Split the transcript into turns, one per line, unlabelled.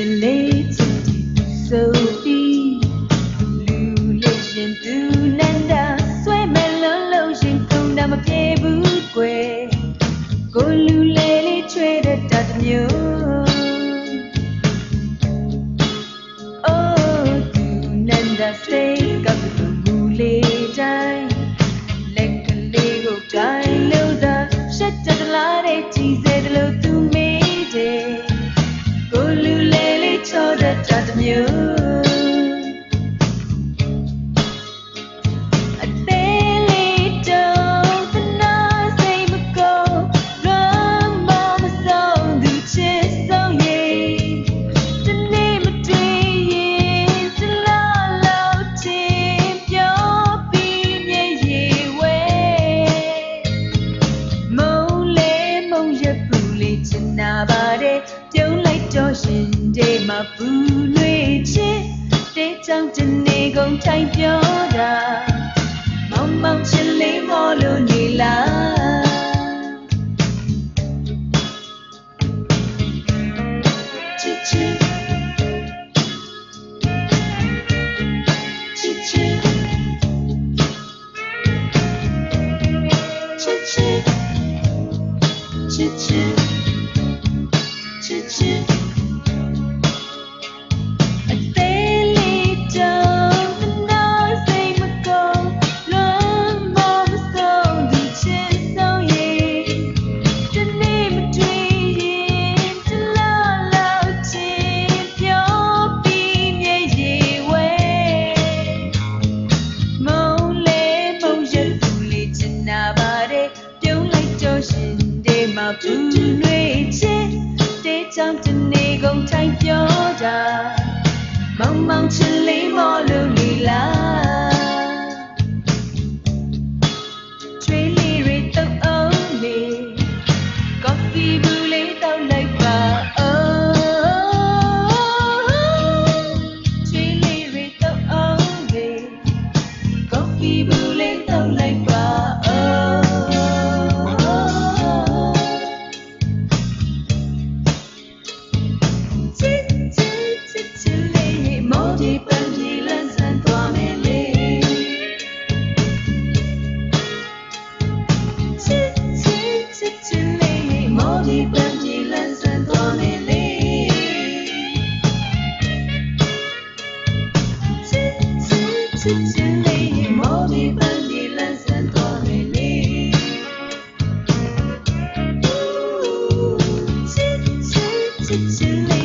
ရှင်လေးချစ်တီဆိုပြီးလူလေးရှင်သူနန္ဒာဆွဲမဲ့လုံးလုံးရှင်ခုံတာမပြေဘူးကွယ်ကိုလူလေးလေးချွေတဲ့တတ်မျိုး Oh သူနန္ဒာ stay ကပ်သူမူလေးတိုင်းလက်ကလေးကိုကိုင်းလို့သာရှက်တလားတဲ့ကြည်စေတယ်လို့ တဲ့တတ်မျိုးအသေးလေးတော့သနာစိတ်မကုန်လွမ်းမမဆုံးသူချစ်ဆုံးရဲ့ဒီနေ့မတွေ့ရင်တလားလောက်ချင်ပြောပြီးမြေရီဝဲမုံလေးမုံရပူလေးချင်နာပါတယ်ပြုံးလိုက်တော့ရှင် တေးမှာပူလွေချစ်တေးချောင်းတနေကုန်ထိုင်ပြောတာမောင်မောင်ချစ်လေးမော်လို့နေလားချစ်ချစ်ချစ်ချစ်ချစ်ချစ် နာပါတယ်ပြုံးလိုက်တော့ရှင်တေးမှာဘူးတွေချစ်တေးချောင်းတနေကုန်ထိုင်ပြောတာမောင်မောင်ချစ်လေးမော် 七千里。莫比凡的蓝色多美丽。千千千千。